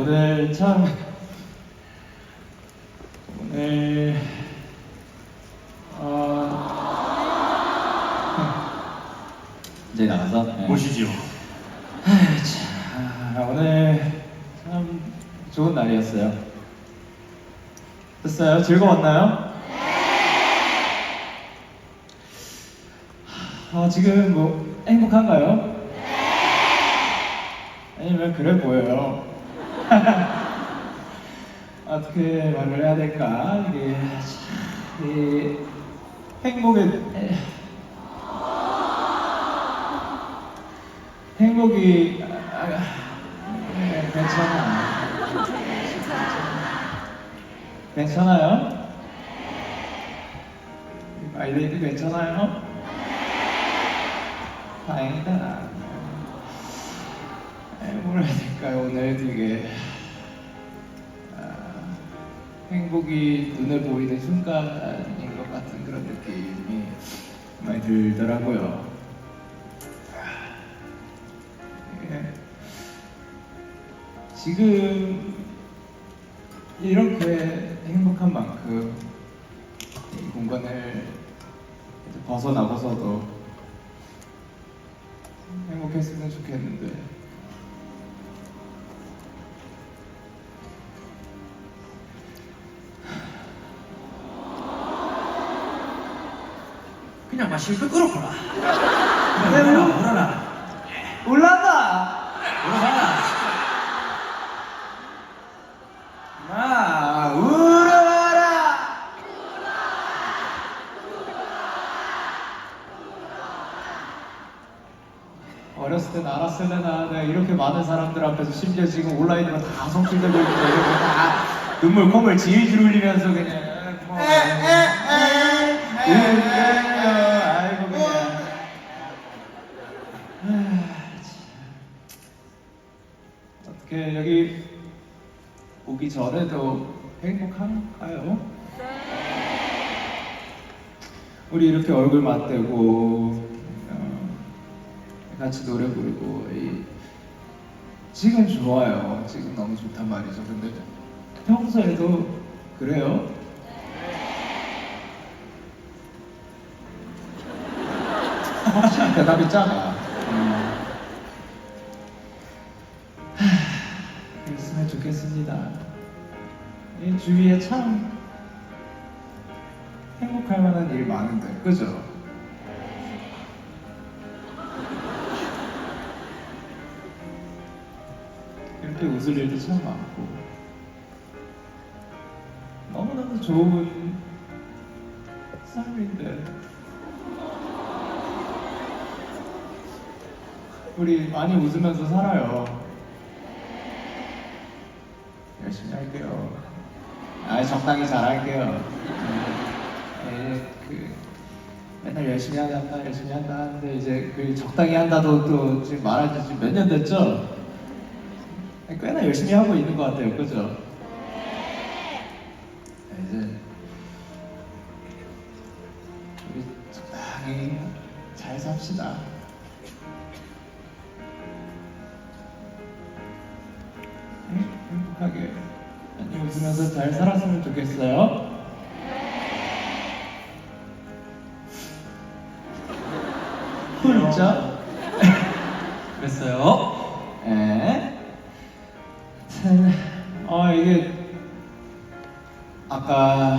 오늘 참, 오늘, 어, 이제 나가서. 아이, 참, 오늘 참 좋은 날이었어요. 됐어요? 즐거웠나요? 아, 지금 뭐 행복한가요? 아니면 그래 보여요. 어떻게 말을 해야 될까? 이게 참, 이 행복의 행복이 아, 아, 네, 괜찮아. 괜찮아요? 아이들도 괜찮아요? 다행이다. 에, 뭐라 해야 될까요? 오늘 되게 아, 행복이 눈에 보이는 순간인 것 같은 그런 느낌이 많이 들더라고요. 예. 지금 이렇게 행복한 만큼 이 공간을 벗어나고서도 행복했으면 좋겠는데 그냥 막 실컷 끌어보라. 울어라, 울어라. 올라가! 울어라. 마 울어라! 어렸을 땐 알았을래나 내가 이렇게 많은 사람들 앞에서 심지어 지금 온라인으로 다 성취되고 있는데 이렇게 다 눈물 콧물 질질 흘리면서 그냥 뭐 울려 오기 전에도 행복한가요? 우리 이렇게 얼굴 맞대고 어, 같이 노래 부르고 이, 지금 좋아요. 지금 너무 좋단 말이죠. 근데 평소에도 그래요? 확실히 대답이 작아. 주위에 참 행복할 만한 일 많은데, 그죠? 이렇게 웃을 일도 참 많고 너무너무 좋은 삶인데 우리 많이 웃으면서 살아요. 아 적당히 잘할게요. 네, 그 맨날 열심히 한다, 열심히 한다 하는데 이제 그 적당히 한다도 또 지금 말한 지 지금 몇 년 됐죠? 꽤나 열심히 하고 있는 것 같아요, 그죠? 네, 이제 우리 적당히 잘 삽시다. 참, 어 이게 아까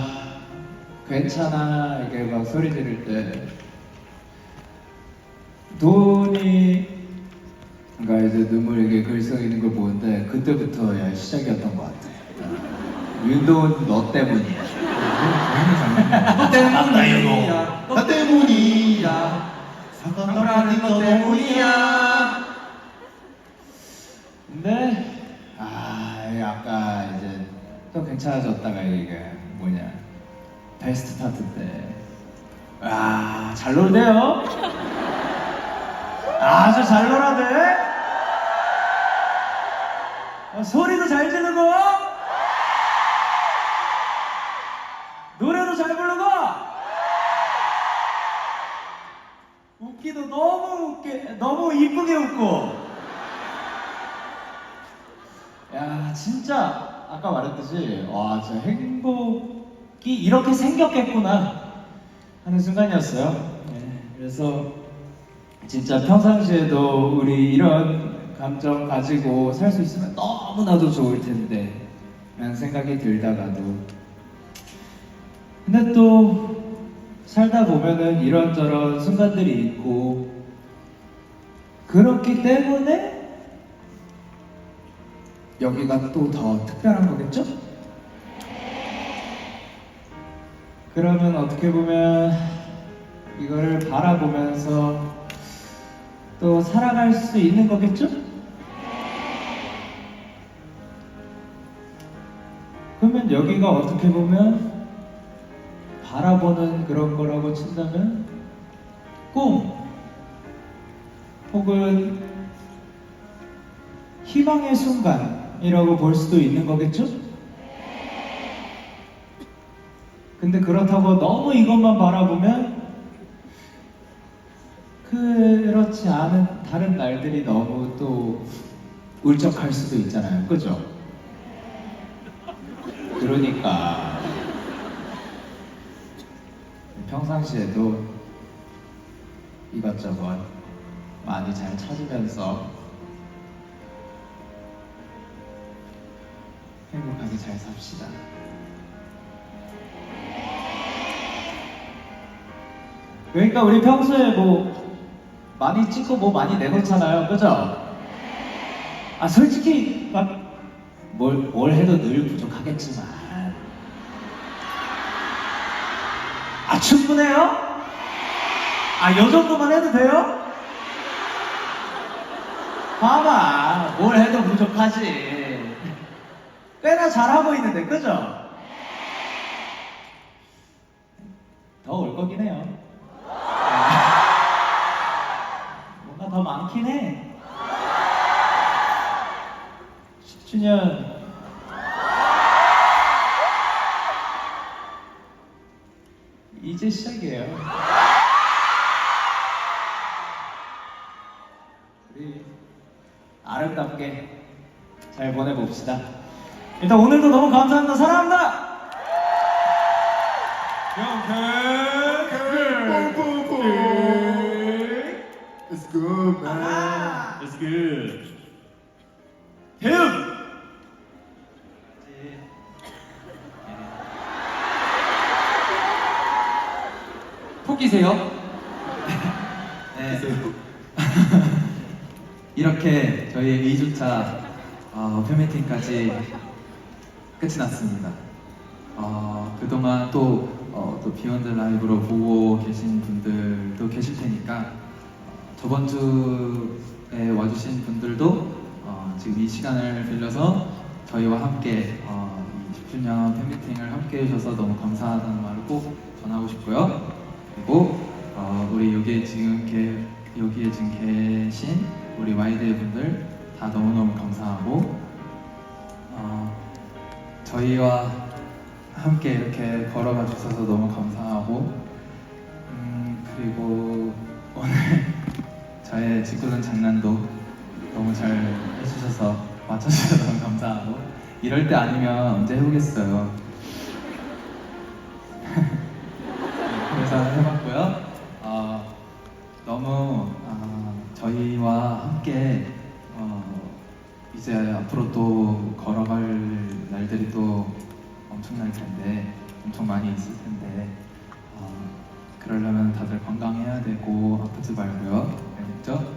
괜찮아 이게 막 소리 지를 때 돈이 그러니까 이제 눈물에게 글써 있는 걸 보는데 그때부터 야 시작이었던 것 같아. 윤도훈 너 때문이야. 너 때문이야 나 때문이야. 사과라는 너 때문이야 근데 아 이게 아까 이제 또 괜찮아졌다가 이게 뭐냐 베스트 스타트 때아잘 놀대요. 아주 잘 놀아대. 어, 소리도 잘 지르고. 노래도 잘 부르고. 웃기도 너무 웃게 너무 이쁘게 웃고 진짜 아까 말했듯이 와 진짜 행복이 이렇게 생겼겠구나 하는 순간이었어요. 네, 그래서 진짜 평상시에도 우리 이런 감정 가지고 살 수 있으면 너무나도 좋을 텐데 라는 생각이 들다가도 근데 또 살다 보면은 이런저런 순간들이 있고 그렇기 때문에 여기가 또 더 특별한 거겠죠? 그러면 어떻게 보면 이거를 바라보면서 또 살아갈 수 있는 거겠죠? 그러면 여기가 어떻게 보면 바라보는 그런 거라고 친다면 꿈 혹은 희망의 순간 이라고 볼 수도 있는 거겠죠? 근데 그렇다고 너무 이것만 바라보면 그렇지 않은 다른 날들이 너무 또 울적할 수도 있잖아요. 그죠? 그러니까 평상시에도 이것저것 많이 잘 찾으면서 행복하게 잘 삽시다. 그러니까 우리 평소에 뭐 많이 찍고 뭐 많이 내놓잖아요, 그죠? 아 솔직히 막뭘 뭘 해도 늘 부족하겠지만 아 충분해요? 아 요 정도만 해도 돼요? 봐봐 뭘 해도 부족하지 꽤나 잘하고 있는데 그죠? 더 올 거긴 해요. 뭔가 더 많긴 해. 10주년. 이제 시작이에요. 우리 아름답게 잘 보내봅시다 일단 오늘도 너무 감사합니다 사랑합니다 대음 토끼세요? 네. 이렇게 저희의 2주차 어, 팬미팅까지 끝이 났습니다. 어, 그동안 또, 어, 또 비욘드 라이브로 보고 계신 분들도 계실 테니까 어, 저번 주에 와주신 분들도 어, 지금 이 시간을 빌려서 저희와 함께 어, 이 10주년 팬미팅을 함께 해주셔서 너무 감사하다는 말을 꼭 전하고 싶고요. 그리고 어, 우리 여기에 지금 계, 여기에 지금 계신 우리 와이드의 분들 다 너무너무 감사하고 어, 저희와 함께 이렇게 걸어가 주셔서 너무 감사하고 음, 그리고 오늘 저의 짓궂은 장난도 너무 잘 해주셔서 맞춰주셔서 너무 감사하고 이럴 때 아니면 언제 해보겠어요 그래서 해봤고요. 어, 너무 어, 저희와 함께 어, 이제 앞으로 또 날들이 또 엄청날 텐데 엄청 많이 있을 텐데 어, 그러려면 다들 건강해야 되고 아프지 말고요. 알겠죠?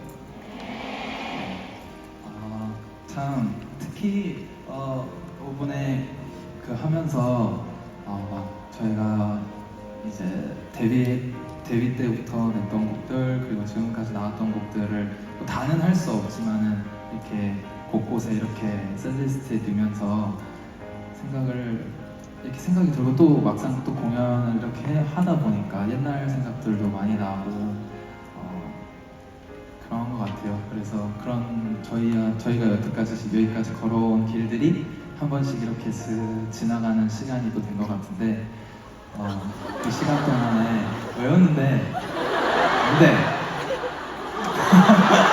아, 참 특히 어, 이번에 그 하면서 어, 막 저희가 이제 데뷔 데뷔 때부터 냈던 곡들 그리고 지금까지 나왔던 곡들을 뭐 다는 할 수 없지만은 이렇게 곳곳에 이렇게 셀리스트에 넣으면서 생각을 이렇게 생각이 들고 또 막상 또 공연을 이렇게 해- 하다 보니까 옛날 생각들도 많이 나고 어, 그런 것 같아요. 그래서 그런 저희야 저희가 여태까지 여기까지 걸어온 길들이 한 번씩 이렇게 슥 지나가는 시간이 또 된 것 같은데 어, 그 시간 동안에 외웠는데 아,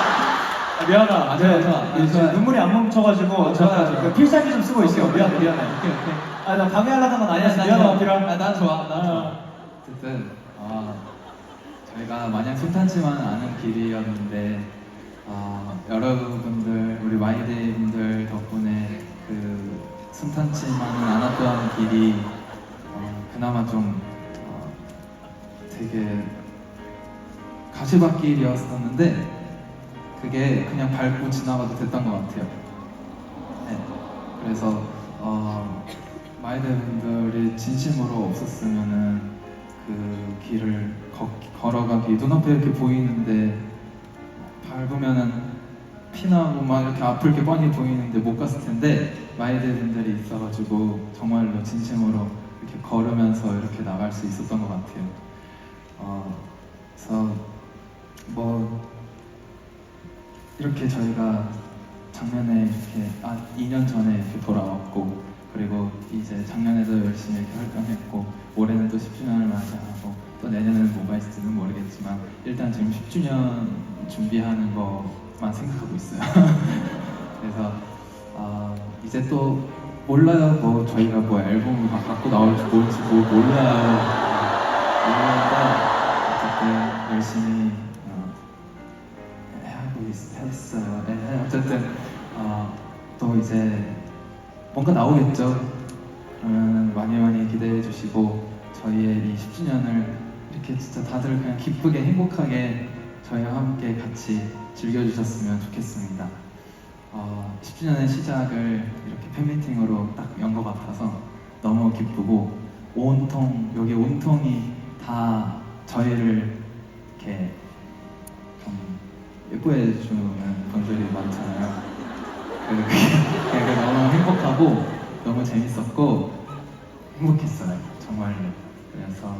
미안하다. 아, 좋아, 좋아. 아, 이제 좋아. 눈물이 안 멈춰가지고 제가 좋아요. 그 필살기 좀 쓰고 있어요. 미안해, 미안해. 오케이 오케이. 아, 나 방해하려던 건 아니었어. 좋아. 피랑. 아, 난 좋아. 난 좋아. 아. 어쨌든 아, 저희가 마냥 순탄치만 않은 길이었는데 아, 여러분들 우리 마이데이 분들 덕분에 그 순탄치만은 않았던 길이 어, 그나마 좀 어, 되게 가시밭길이었었는데 그게 그냥 밟고 지나가도 됐던 것 같아요. 네. 그래서 어, 마이데분들이 진심으로 없었으면은 그 길을 걷- 걸어가기 눈앞에 이렇게 보이는데 밟으면은 피나고 막 이렇게 아플 게 뻔히 보이는데 못 갔을 텐데 마이데분들이 있어가지고 정말로 진심으로 이렇게 걸으면서 이렇게 나갈 수 있었던 것 같아요. 어, 그래서 뭐 이렇게 저희가 작년에 이렇게 아 2년 전에 이렇게 돌아왔고 그리고 이제 작년에도 열심히 이렇게 활동했고 올해는 또 10주년을 맞이하고 또 내년에는 뭐가 있을지는 모르겠지만 일단 지금 10주년 준비하는 것만 생각하고 있어요. 그래서 아 이제 또 몰라요 뭐 저희가 뭐 앨범을 막 갖고 나올지 뭘지 뭐 몰라요 모르는데 어쨌든 열심히 이제 뭔가 나오겠죠. 그러면 많이 많이 기대해 주시고 저희의 이 10주년을 이렇게 진짜 다들 그냥 기쁘게 행복하게 저희와 함께 같이 즐겨주셨으면 좋겠습니다. 어, 10주년의 시작을 이렇게 팬미팅으로 딱 연 것 같아서 너무 기쁘고 온통 여기 온통이 다 저희를 이렇게 좀 예뻐해 주는 분들이 많잖아요. 그래서 너무 행복하고 너무 재밌었고 행복했어요. 정말로. 그래서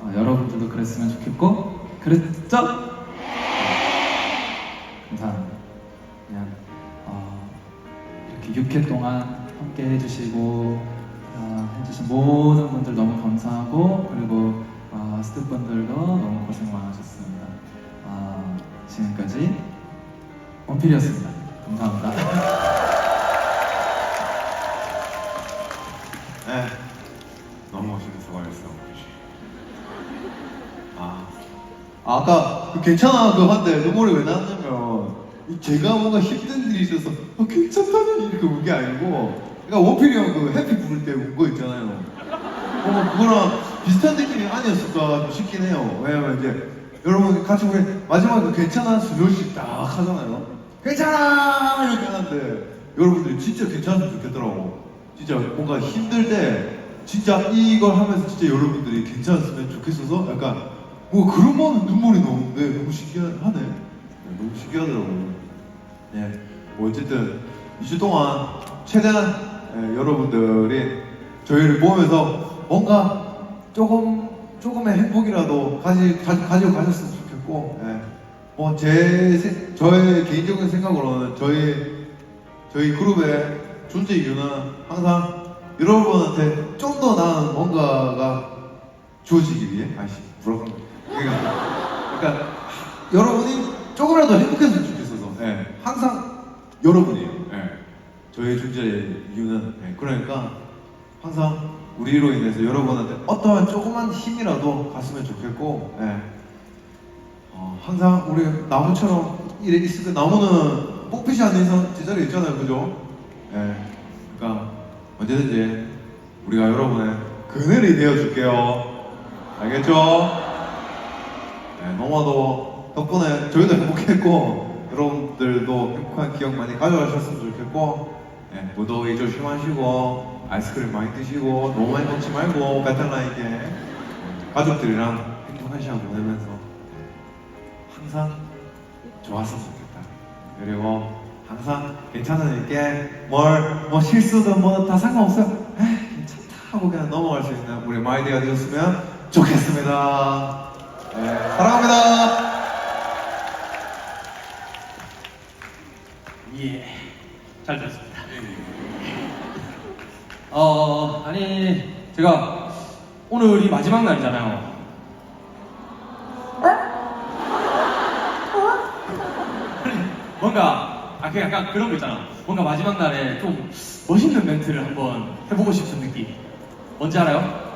어, 여러분들도 그랬으면 좋겠고 그랬죠? 네. 감사합니다. 그냥 어, 이렇게 6회 동안 함께 해주시고 어, 해주신 모든 분들 너무 감사하고 그리고 어, 스태프분들도 너무 고생 많으셨습니다. 아, 지금까지 원필이었습니다. 감사합니다. 네. 너무 멋있게 수고하셨어. 아. 아, 아까 그 괜찮아 그거 한데 눈물이 왜 나왔냐면 이 제가 뭔가 힘든 일이 있어서 아, 괜찮다니 이렇게 운 게 아니고 그러니까 원필이 형 그 해피 부를 때 운 거 있잖아요. 어, 그거랑 비슷한 느낌이 아니었을까 싶긴 해요. 왜냐면 이제 여러분 같이 우리 마지막에 그 괜찮아 슬로씩 딱 하잖아요. 괜찮아 이렇게 하는데 여러분들이 진짜 괜찮으면 좋겠더라고. 진짜 뭔가 힘들 때 진짜 이걸 하면서 진짜 여러분들이 괜찮았으면 좋겠어서 약간 뭐 그런 거는 눈물이 나오는데 너무 신기하네. 네, 너무 신기하더라고요. 네, 뭐 어쨌든 2주 동안 최대한 예, 여러분들이 저희를 보면서 뭔가 조금 조금의 행복이라도 가지, 가, 가지고 가셨으면 좋겠고, 예. 뭐제 저의 개인적인 생각으로는 저희 저희 그룹의 존재 이유는 항상 여러분한테 좀 더 나은 뭔가가 주어지기 위해 아이씨 뭐라고 그러니까, 그러니까 여러분이 조금이라도 행복했으면 좋겠어서 예, 항상 여러분이에요 예. 저의 존재 이유는 예, 그러니까 항상 우리로 인해서 여러분한테 어떠한 조그만 힘이라도 갔으면 좋겠고 예. 어, 항상 우리 나무처럼 이래 있을 때 나무는 뽑히지 않는 이상 제자리에 있잖아요 그죠? 예. 그러니까 언제든지 우리가 여러분의 그늘이 되어줄게요 알겠죠? 네, 너무나도 덕분에 저희도 행복했고 여러분들도 행복한 기억 많이 가져가셨으면 좋겠고 네, 무더위 조심하시고 아이스크림 많이 드시고 너무 많이 먹지 말고 베텔나에게 가족들이랑 행복한 시간 보내면서 항상 좋았으면 좋겠다. 그리고 항상 괜찮은 일게 뭘, 뭐 실수든 뭐 다 상관없어요. 에이, 괜찮다 하고 그냥 넘어갈 수 있는 우리 마이디가 되었으면 좋겠습니다. 네, 사랑합니다. 예. 잘 들었습니다. 어 아니 제가 오늘이 마지막 날이잖아요. 아니, 뭔가 아 그 약간 그런 거 있잖아. 뭔가 마지막 날에 좀 멋있는 멘트를 한번 해보고 싶은 느낌. 뭔지 알아요?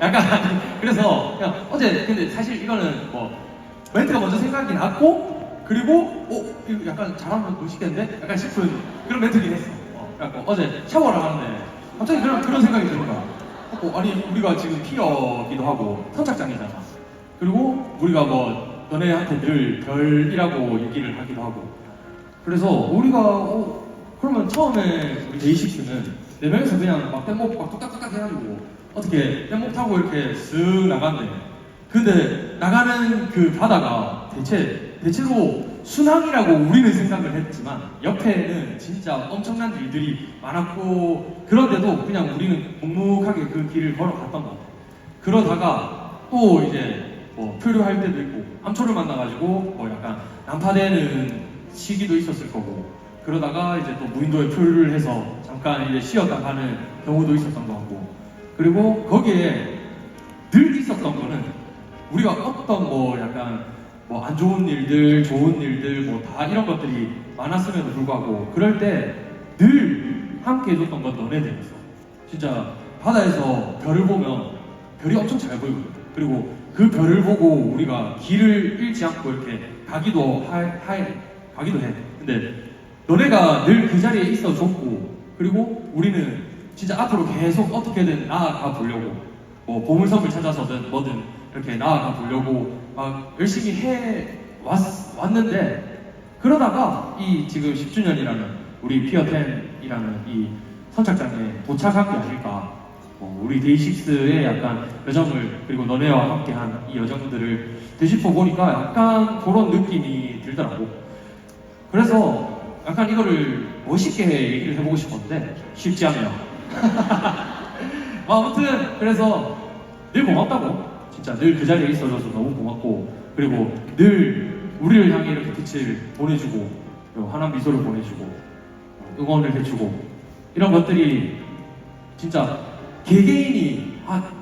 약간 그래서 그냥 어제 근데 사실 이거는 뭐 멘트가 먼저 생각이 났고 그리고 어 이거 약간 잘하면 멋있겠는데 약간 싶은 그런 멘트긴 했어. 어, 그래갖고 어제 샤워를 하는데 갑자기 그런 그런 생각이 드는 거야. 어, 아니 우리가 지금 피어기도 하고 선착장이잖아. 그리고 우리가 뭐 너네한테 늘 별이라고 얘기를 하기도 하고. 그래서 우리가 어, 그러면 처음에 우리 데이식스는 네 명이서 그냥 막 뗏목 막 뚝딱뚝딱 해가지고 어떻게 뗏목 타고 이렇게 쓱 나갔네. 근데 나가는 그 바다가 대체 대체로 순항이라고 우리는 생각을 했지만 옆에는 진짜 엄청난 일들이 많았고 그런데도 그냥 우리는 묵묵하게 그 길을 걸어갔던 것 같아. 그러다가 또 이제 뭐 표류할 때도 있고 암초를 만나가지고 뭐 약간 난파되는 시기도 있었을 거고 그러다가 이제 또 무인도에 표류를 해서 잠깐 이제 쉬었다 가는 경우도 있었던 것 같고 그리고 거기에 늘 있었던 거는 우리가 어떤 뭐 약간 뭐 안 좋은 일들, 좋은 일들 뭐 다 이런 것들이 많았음에도 불구하고 그럴 때 늘 함께 해줬던 건 너네들이었어. 진짜 바다에서 별을 보면 별이 엄청 잘 보이거든. 그리고 그 별을 보고 우리가 길을 잃지 않고 이렇게 가기도 하, 하 가기도 해. 근데 너네가 늘 그 자리에 있어 줬고 그리고 우리는 진짜 앞으로 계속 어떻게든 나아가 보려고 뭐 보물섬을 찾아서든 뭐든 이렇게 나아가 보려고 막 열심히 해 왔, 왔는데 그러다가 이 지금 10주년이라는 우리 피어텐이라는 이 선착장에 도착한 게 아닐까 뭐 우리 데이식스의 약간 여정을 그리고 너네와 함께한 이 여정들을 되짚어 보니까 약간 그런 느낌이 들더라고 그래서 약간 이거를 멋있게 얘기를 해보고 싶었는데 쉽지 않네요. 뭐 아무튼 그래서 늘 고맙다고. 진짜 늘 그 자리에 있어줘서 너무 고맙고 그리고 늘 우리를 향해 이렇게 빛을 보내주고 환한 미소를 보내주고 응원을 해주고 이런 것들이 진짜 개개인이 아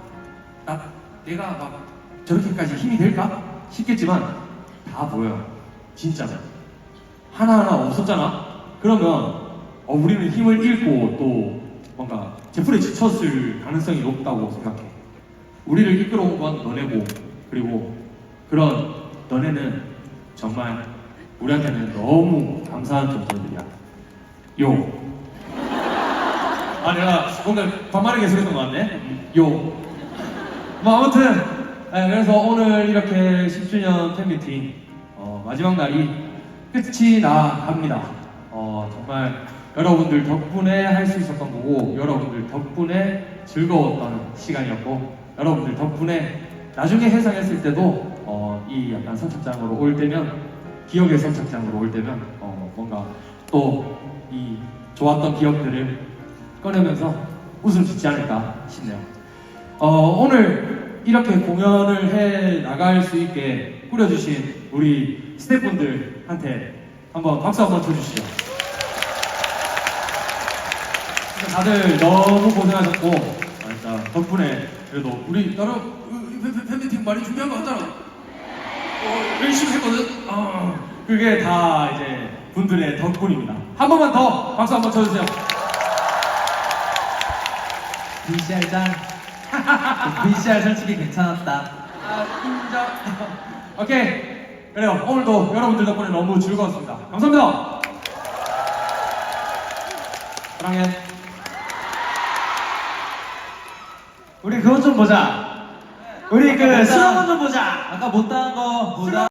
나, 내가 막 저렇게까지 힘이 될까? 싶겠지만 다 보여요. 진짜로 하나하나 없었잖아 그러면 어, 우리는 힘을 잃고 또 뭔가 제풀에 지쳤을 가능성이 높다고 생각해 우리를 이끌어온 건 너네고 그리고 그런 너네는 정말 우리한테는 너무 감사한 존재들이야 요. 아 내가 뭔가 반말을 계속했던 것 같네 요. 뭐 아무튼 아, 그래서 오늘 이렇게 10주년 팬미팅 어, 마지막 날이 끝이 나갑니다 어, 정말 여러분들 덕분에 할 수 있었던 거고 여러분들 덕분에 즐거웠던 시간이었고 여러분들 덕분에 나중에 해상했을 때도 어, 이 약간 선착장으로 올 때면 기억의 선착장으로 올 때면 어, 뭔가 또 이 좋았던 기억들을 꺼내면서 웃음 짓지 않을까 싶네요. 어, 오늘 이렇게 공연을 해 나갈 수 있게 꾸려주신 우리 스태프분들 한테 한번 박수 한번 쳐주시죠. 진짜 다들 너무 고생하셨고 아, 진짜 덕분에 그래도 우리 나름 팬미팅 많이 준비한 거 같잖아. 어, 열심히 했거든. 어, 그게 다 이제 분들의 덕분입니다. 한 번만 더 박수 한번 쳐주세요. VCR장 VCR 솔직히 괜찮았다 아, 인정. 오케이. 그래요. 오늘도 여러분들 덕분에 너무 즐거웠습니다. 감사합니다. 사랑해. 우리 그것 좀 보자. 우리 그 못다- 슬로건 좀 보자. 아까 못다한 거 못다